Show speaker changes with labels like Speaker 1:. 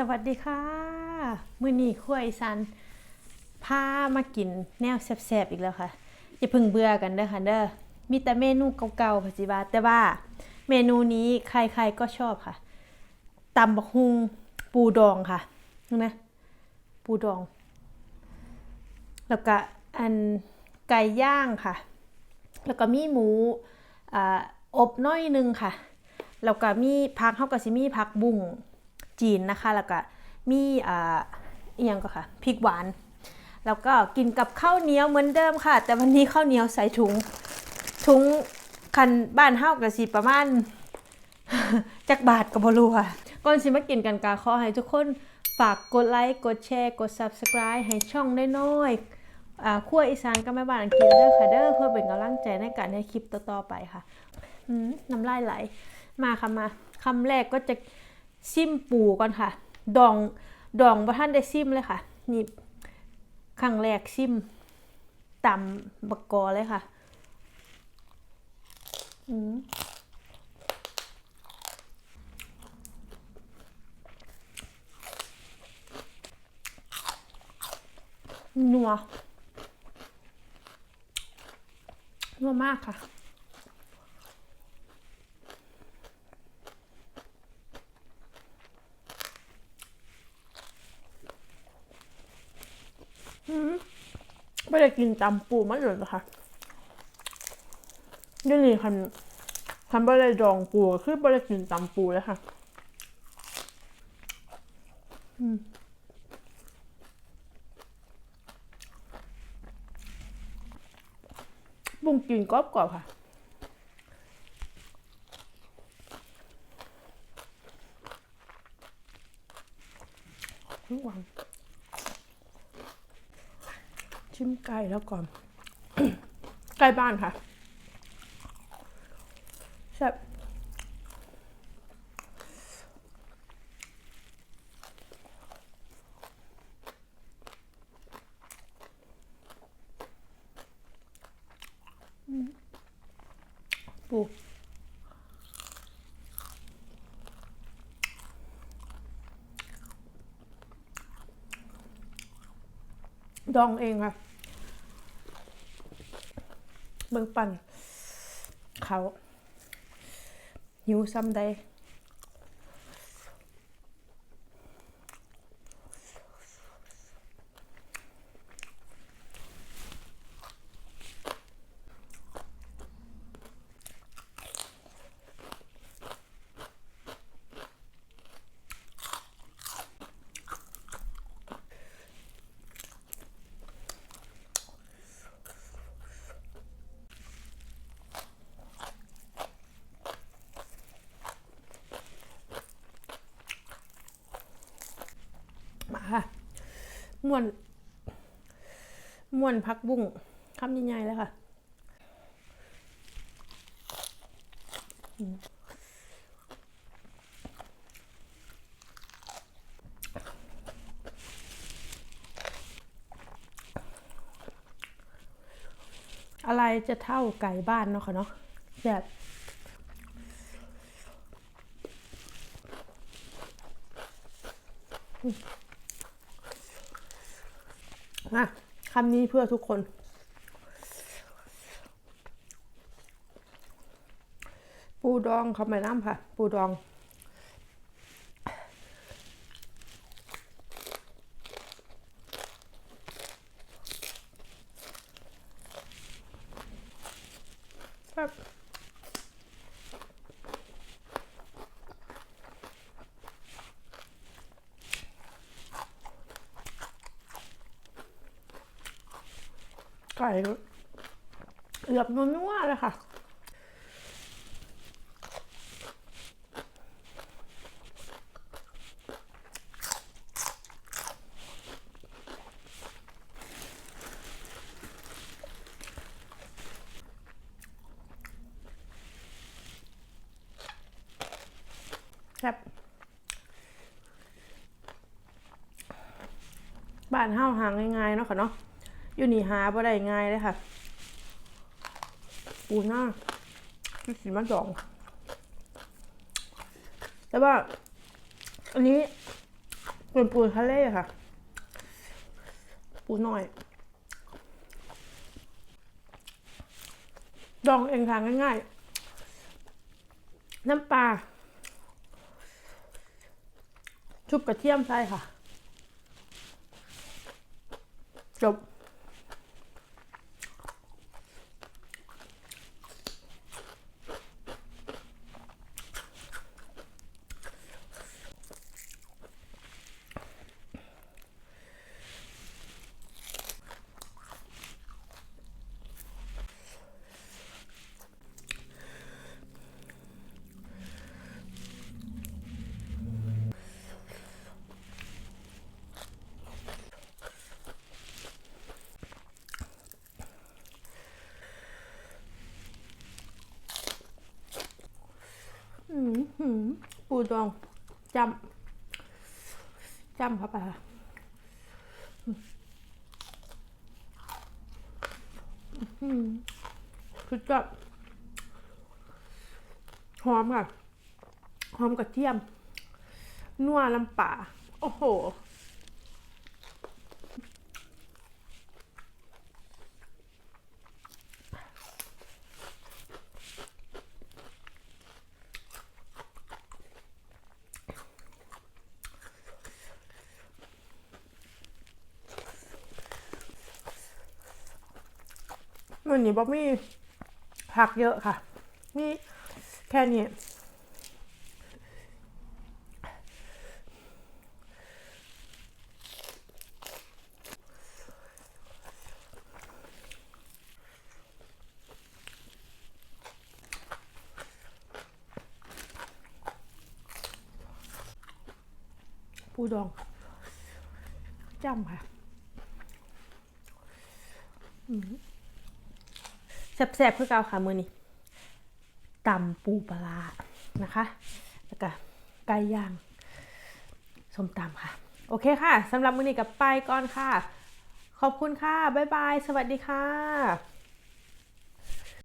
Speaker 1: สวัสดีค่ะ มื้อนี้ครัวอีสานพามากินแนวแซ่บๆอีกแล้วค่ะอย่าเพิ่งเบื่อกันเด้อค่ะเด้อมีแต่เมนูเก่าๆค่ะสิบาแต่ว่าเมนูนี้ใครๆก็ชอบค่ะตำบักฮุงปูดองค่ะนไหมปูดอง แล้วก็อันไก่ย่างค่ะ แล้วก็มีหมูออบน้อยหนึงค่ะ แล้วก็มีผักเฮาก็สิมีผักบุ้ง จีนนะคะ แล้วก็มีอ่าอียงก็ค่ะพริกหวาน แล้วก็กินกับข้าวเหนียวเหมือนเดิมค่ะ แต่วันนี้ข้าวเหนียวใส่ถุงถุงคันบ้านเฮาก็สิประมาณจักบาทก็บ่รู้ค่ะก่อนสิมากินกันกาขอให้ทุกคนฝากกดไลค์ กดแชร์ กด Subscribe ให้ช่องน้อยๆอ่าขั้วอีสานกับแม่บ้านอังกฤษเด้อค่ะเด้อเพื่อเป็นกำลังใจในการให้คลิปต่อๆไปค่ะน้ำลายไหล มาค่ะมาคำแรกก็จะ ซิมปูก่อนค่ะ ดองดองบ่ท่านได้ซิมเลยค่ะ นี่ครั้งแรกซิมตำบักกอเลยค่ะอืมนัวนัวมากค่ะ ไม่ได้กินตำปูมาเลยนะคะนี่นี่คันคันไม่ได้ดองปูคือบะได้กินตำปูแล้วค่ะอืมบุ้งกินกรอบกรอบๆค่ะ ทุกวัน ชิมไก่แล้วก่อน ไก่บ้านค่ะแซ่บอืมปูดองเองค่ะ เบิ่งปั่นเขาหิวซ้ำใด ค่ะม่วนม่วนพักบุ้งคำใหญ่ๆเลยค่ะอะไรจะเท่าไก่บ้านเนาะค่ะเนาะแบบอ่ะคำนี้เพื่อทุกคน ปูดองเขาไม่น้ำค่ะ ปูดองครับ ไก่เหลือบนัวๆเลยค่ะครับบ้านเฮาวหางง่ายๆเนาะค่ะเนาะ อยู่นี่หาบ่ได้ง่ายเลยค่ะปูหน้าคือสีมันดอง แต่ว่า อันนี้เป็นปูทะเลค่ะ ปูน้อยดองเองค่ะง่ายๆ น้ำปลา ชุบกระเทียมใส่ค่ะ จบ อืมหืม ปูดองจำจำเข้าไปค่ะคือแบบหอมค่ะ หอมกระเทียม นัวลำป่า โอ้โห วันนี้บ๊อบมีผักเยอะค่ะ นี่แค่นี้ปูดองจำค่ะ อืม แซ่บๆคือเกาค่ะมือนี้ตำปูปลาร้านะคะแล้วก็ไก่ย่างส้มตำค่ะ โอเคค่ะสำหรับมือนี้กับไปก่อนค่ะ ขอบคุณค่ะ บ๊ายบาย สวัสดีค่ะ